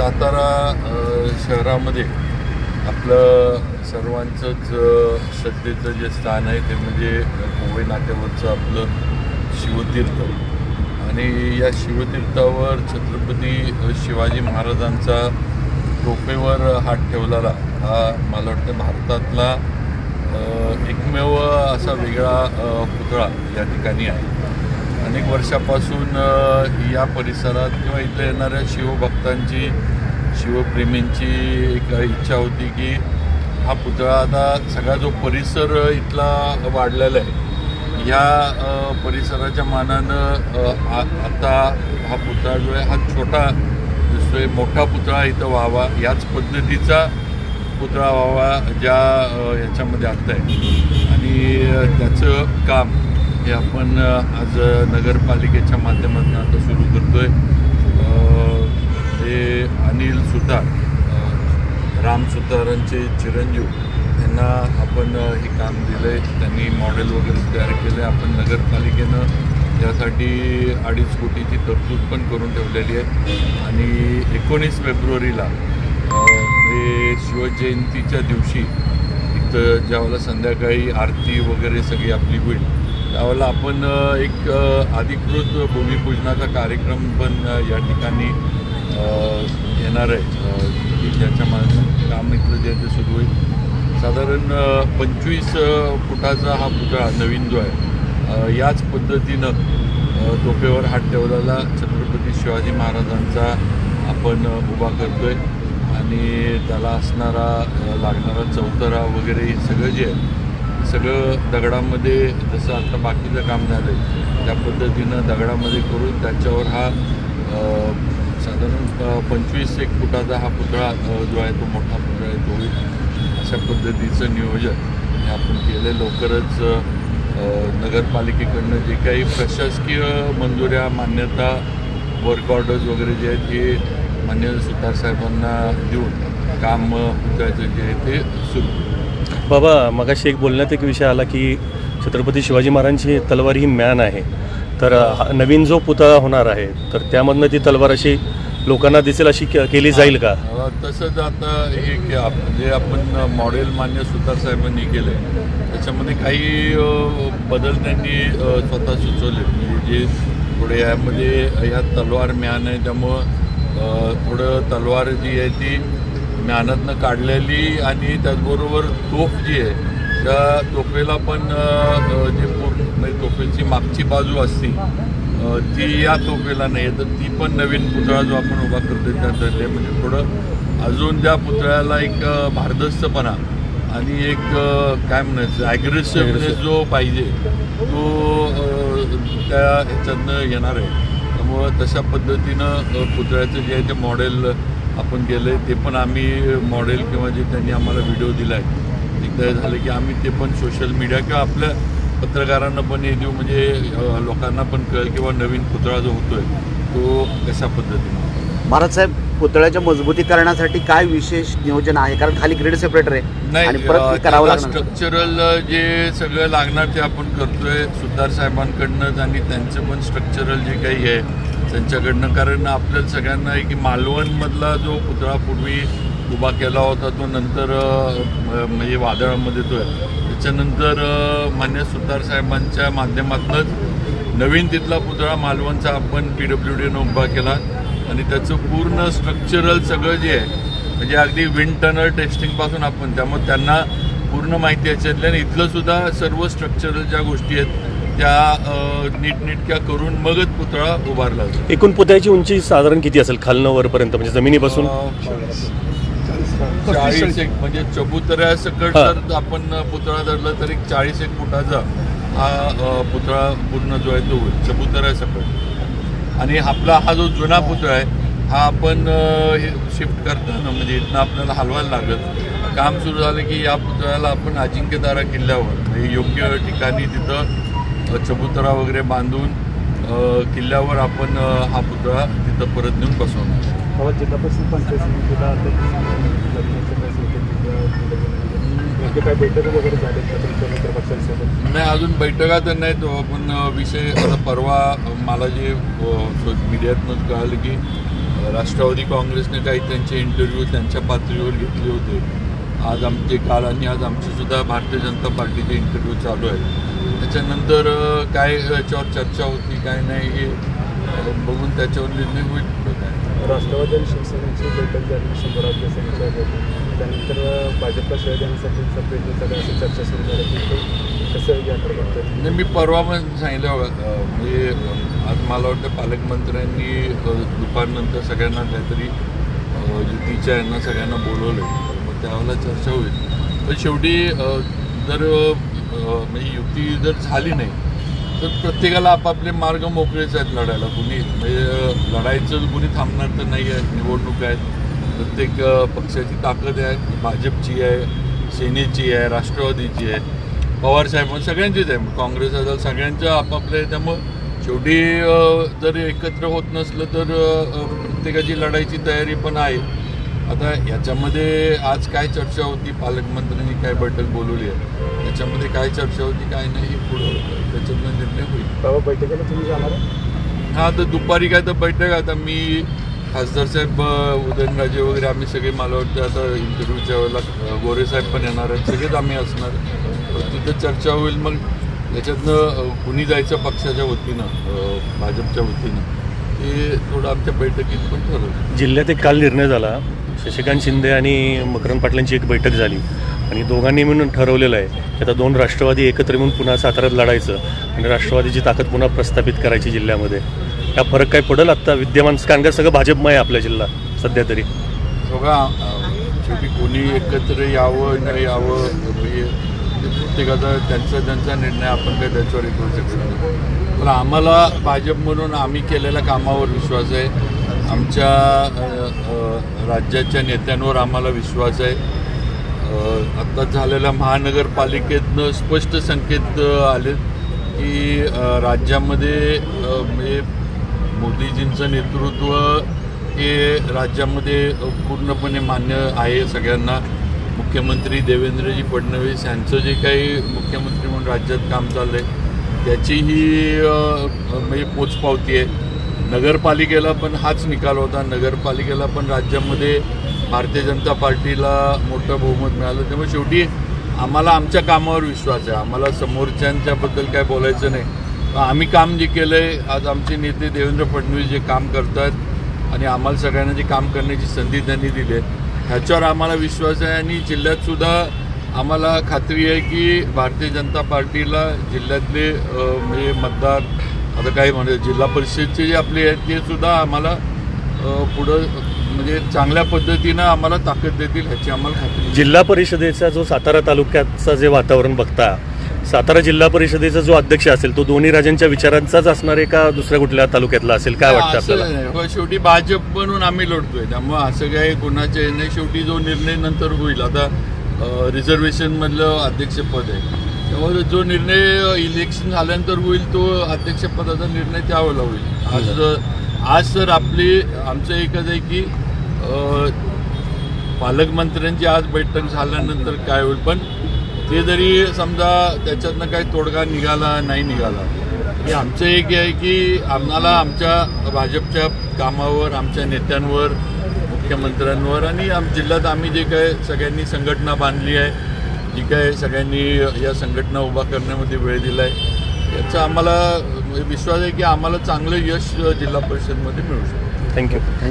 सातारा शहरामध्ये आपलं सर्वांचंच श्रद्धेचं जे स्थान आहे ते म्हणजे कोवई नाक्यावरचं आपलं शिवतीर्थ. आणि या शिवतीर्थावर छत्रपती शिवाजी महाराजांचा टोपेवर हात ठेवलेला हा मला वाटतं भारतातला एकमेव असा वेगळा पुतळा या ठिकाणी आहे. अनेक वर्षापासून या परिसरात किंवा इथं येणाऱ्या शिवभक्तांची शिवप्रेमींची एक इच्छा होती की हा पुतळा आता सगळा जो परिसर इथला वाढलेला आहे या परिसराच्या मानानं आ- आता हा पुतळा जो आहे हा छोटा दिसतोय मोठा पुतळा इथं व्हावा याच पद्धतीचा पुतळा व्हावा ज्या याच्यामध्ये आता आहे. आणि त्याचं काम हे आपण आज नगरपालिकेच्या माध्यमातून आता सुरू करतोय. हे ते अनिल सुतार राम सुतारांचे चिरंजीव यांना आपण हे काम दिलं आहे त्यांनी मॉडेल वगैरे तयार केलं आहे आपण नगरपालिकेनं यासाठी अडीच कोटीची तरतूद पण करून ठेवलेली आहे. आणि एकोणीस फेब्रुवारीला हे शिवजयंतीच्या दिवशी इथं ज्यावेळेला संध्याकाळी आरती वगैरे सगळी आपली होईल त्यावेळेला आपण एक अधिकृत भूमिपूजनाचा कार्यक्रम पण या ठिकाणी येणार आहे. की ज्याच्या मा- काम इथलं जे ते सुरू होईल. साधारण पंचवीस फुटाचा हा पुतळा नवीन जो आहे याच पद्धतीनं टोपेवर हात ठेवलेला छत्रपती शिवाजी महाराजांचा आपण उभा करतो आहे आणि त्याला असणारा लागणारा चौतरा वगैरे हे सगळं जे आहे सगळं दगडामध्ये जसं आता बाकीचं काम झालं आहे त्या पद्धतीनं दगडामध्ये करून त्याच्यावर हा साधारण पंचवीस एक फुटाचा हा पुतळा जो आहे तो मोठा पुतळा आहे तो होईल. अशा पद्धतीचं नियोजन हे आपण केलं लवकरच नगरपालिकेकडनं जे काही प्रशासकीय मंजुऱ्या मान्यता वर्क ऑर्डर्स वगैरे जे आहेत ते मान्य सुतार साहेबांना देऊन काम पुतळ्याचं जे आहे ते सुरू. बाबा मगाशी एक बोलण्यात एक विषय आला की छत्रपती शिवाजी महाराजांची तलवार ही मॅन आहे. तर हा नवीन जो पुतळा होणार आहे तर त्यामधनं ती तलवार अशी लोकांना दिसेल अशी के- केली जाईल का? तसंच आता हे जे आपण मॉडेल मान्य सुतार साहेबांनी केलं त्याच्यामध्ये काही बदल त्यांनी स्वतः सुचवले म्हणजे जे थोडे यामध्ये ह्या तलवार म्यान आहे त्यामुळं थोडं तलवार जी आहे ती म्यानातनं काढलेली आणि त्याचबरोबर तोफ जी आहे त्या तोफेला पण जे पूर्ण म्हणजे तोफेची मागची बाजू असते ती या तोफेला नाही आहे. तर ती पण नवीन पुतळा जो आपण उभा करतोय त्या धरले म्हणजे थोडं अजून त्या पुतळ्याला एक भारदस्तपणा आणि एक काय म्हणायचं ॲग्रेसिव्हनेस जो पाहिजे तो त्या ह्याच्यातनं येणार आहे. त्यामुळं तशा पद्धतीनं पुतळ्याचं जे आहे ते मॉडेल आपण आहे ते पण आम्ही मॉडेल किंवा जे त्यांनी आम्हाला व्हिडिओ दिला आहे एकदा झालं की आम्ही ते पण सोशल मीडिया किंवा आपल्या पत्रकारांना पण हे देऊ म्हणजे लोकांना पण कळेल किंवा नवीन पुतळा जो होतोय तो कशा पद्धतीनं. महाराज साहेब पुतळ्याच्या मजबूतीकरणासाठी काय विशेष नियोजन आहे? कारण खाली ग्रेड सेपरेटर आहे. आणि नाही परत करावं लागणार. स्ट्रक्चरल जे सगळं लागणार ते आपण करतोय. सुतार साहेबांकडनंच आणि त्यांचं पण स्ट्रक्चरल जे काही आहे त्यांच्याकडनं कारण आपल्या सगळ्यांना आहे की मालवणमधला जो पुतळा पूर्वी उभा केला होता तो नंतर म्हणजे वादळामध्ये तो आहे. त्याच्यानंतर मान्य सुतार साहेबांच्या माध्यमातूनच नवीन तिथला पुतळा मालवणचा आपण पी डब्ल्यू डीनं उभा केला. आणि त्याचं पूर्ण स्ट्रक्चरल सगळं जे आहे म्हणजे अगदी विंड टनल टेस्टिंगपासून आपण त्यामुळे त्यांना पूर्ण माहिती याच्यातली आणि इथलंसुद्धा सर्व स्ट्रक्चरल ज्या गोष्टी आहेत त्या नीटनेटक्या करून मगच पुतळा उभारला एकूण पुतळ्याची उंची साधारण किती असेल? खालनं वरपर्यंत म्हणजे जमिनीपासून? चाळीस एक म्हणजे चबुतऱ्या सकट. जर आपण पुतळा धरला तर चाळीस एक फुटाचा हा पुतळा पूर्ण जो आहे तो होईल चबुतऱ्या सकट आणि आपला हा जो जुना पुतळा आहे हा आपण शिफ्ट करताना म्हणजे इथनं आपल्याला हलवायला लागत. काम सुरू झालं की या पुतळ्याला आपण अजिंक्यतारा किल्ल्यावर म्हणजे योग्य ठिकाणी तिथं चबुतरा वगैरे बांधून किल्ल्यावर आपण हा पुतळा तिथं परत नेऊन बसवणार जिल्हा परिषद नाही अजून बैठका तर नाही तो पण विषय आता परवा मला जे मीडियातनंच कळालं की राष्ट्रवादी काँग्रेसने काही त्यांचे इंटरव्ह्यू त्यांच्या पातळीवर घेतले होते. आज आमचे काल आणि आज आमचे सुद्धा भारतीय जनता पार्टीचे इंटरव्ह्यू चालू आहेत. त्याच्यानंतर काय याच्यावर चर्चा होती काय नाही हे बघून त्याच्यावर निर्णय होईल. राष्ट्रवादी आणि शिवसेनेची बैठक झाली संख्या त्यानंतर भाजपला शिवाय देण्यासाठीचा प्रयत्न चालू आहे, अशी चर्चा सुरू झाली. की कसं बघतात नाही मी परवा पण सांगितलं म्हणजे आज मला वाटतं पालकमंत्र्यांनी दुपारनंतर सगळ्यांना काहीतरी युतीच्या यांना सगळ्यांना बोलवलं आहे त्यावेळेला चर्चा होईल. पण शेवटी जर म्हणजे युती जर झाली नाही तर प्रत्येकाला आपापले मार्ग मोकळेच आहेत लढायला. कुणी म्हणजे लढायचं कुणी थांबणार तर नाही आहे. निवडणूक आहेत. प्रत्येक पक्षाची ताकद आहे. भाजपची आहे सेनेची आहे राष्ट्रवादीची आहे. पवार साहेब सगळ्यांचीच आहे. काँग्रेस असेल सगळ्यांचं आपापलं आहे त्यामुळं शेवटी जर एकत्र होत नसलं तर प्रत्येकाची लढायची तयारी पण आहे. आता याच्यामध्ये आज काय चर्चा होती? पालकमंत्र्यांनी काय बैठक बोलवली आहे? त्याच्यामध्ये काय चर्चा होती काय नाही हे पुढं त्याच्यातनं निर्णय होईल. बाबा बैठकीला तुम्ही जाणार? हा तर दुपारी काय तर बैठक आता मी खासदार साहेब उदयनराजे वगैरे आम्ही सगळे मला वाटतं आता इंटरव्ह्यूच्या वेळेला गोरे साहेब पण येणार आहेत सगळेच आम्ही असणार. तिथं चर्चा होईल मग याच्यातनं कुणी जायचं पक्षाच्या वतीनं भाजपच्या वतीनं ते थोडं आमच्या बैठकीत पण ठरवलं जिल्ह्यात एक काल निर्णय झाला शशिकांत शिंदे आणि मकरंद पाटलांची एक बैठक झाली. आणि दोघांनी मिळून ठरवलेलं आहे की आता दोन राष्ट्रवादी एकत्र येऊन पुन्हा साताऱ्यात लढायचं आणि राष्ट्रवादीची ताकद पुन्हा प्रस्थापित करायची जिल्ह्यामध्ये. त्या फरक काय पडेल आत्ता? विद्यमान कारण का सगळं भाजपमय आहे आपला जिल्हा सध्या तरी. बघा शेवटी कोणी एकत्र यावं न यावं म्हणजे प्रत्येकाचा त्यांचा त्यांचा निर्णय आपण काही त्याच्यावर करू शकतो पण आम्हाला भाजप म्हणून आम्ही केलेल्या कामावर विश्वास आहे. आमच्या राज्याच्या नेत्यांवर आम्हाला विश्वास आहे. आत्ता झालेल्या महानगरपालिकेतनं स्पष्ट संकेत आले की राज्यामध्ये म्हणजे मोदीजींचं नेतृत्व हे राज्यामध्ये पूर्णपणे मान्य आहे सगळ्यांना. मुख्यमंत्री देवेंद्रजी फडणवीस यांचं जे काही मुख्यमंत्री म्हणून राज्यात काम चाललं आहे त्याचीही म्हणजे पोचपावती आहे. नगरपालिकेला पण हाच निकाल होता. नगरपालिकेला पण राज्यामध्ये भारतीय जनता पार्टीला मोठं बहुमत मिळालं. त्यामुळे शेवटी आम्हाला आमच्या कामावर विश्वास आहे. आम्हाला समोरच्यांच्याबद्दल काय बोलायचं नाही. आम्ही काम जे केलं आहे आज आमचे नेते देवेंद्र फडणवीस जे काम करतात आणि आम्हाला सगळ्यांना जे काम करण्याची संधी त्यांनी दिली आहे ह्याच्यावर आम्हाला विश्वास आहे आणि जिल्ह्यातसुद्धा आम्हाला खात्री आहे की भारतीय जनता पार्टीला जिल्ह्यातले म्हणजे मतदार आता काय म्हणजे जिल्हा परिषदचे जे आपले आहेत ते सुद्धा आम्हाला पुढं म्हणजे चांगल्या पद्धतीनं आम्हाला ताकद देतील ह्याची आम्हाला खात्री. जिल्हा परिषदेचा जो सातारा तालुक्याचा जे वातावरण बघता सातारा जिल्हा परिषदेचा जो अध्यक्ष असेल तो दोन्ही राजांच्या विचारांचाच असणार आहे का दुसऱ्या कुठल्या तालुक्यातला असेल? काय वाटतं आपल्याला. हो, शेवटी भाजप म्हणून आम्ही लढतोय. त्यामुळे असं काही कोणाच्या नाही. शेवटी जो निर्णय नंतर होईल. आता रिझर्वेशन मधलं अध्यक्षपद आहे. त्यामुळे जो निर्णय इलेक्शन झाल्यानंतर होईल तो अध्यक्षपदाचा निर्णय त्यावेळेला होईल. आज आज तर आपली आमचं एकच आहे की पालकमंत्र्यांची आज बैठक झाल्यानंतर काय होईल पण ते जरी समजा त्याच्यातनं काही तोडगा निघाला नाही निघाला की आमचं एक आहे की आम्हाला आमच्या भाजपच्या कामावर आमच्या नेत्यांवर मुख्यमंत्र्यांवर आणि आम जिल्ह्यात आम्ही जे काय सगळ्यांनी संघटना बांधली आहे जी काय सगळ्यांनी या संघटना उभा करण्यामध्ये वेळ दिला आहे याचा आम्हाला म्हणजे विश्वास आहे की आम्हाला चांगलं यश जिल्हा परिषदमध्ये मिळू शकतं. थँक्यू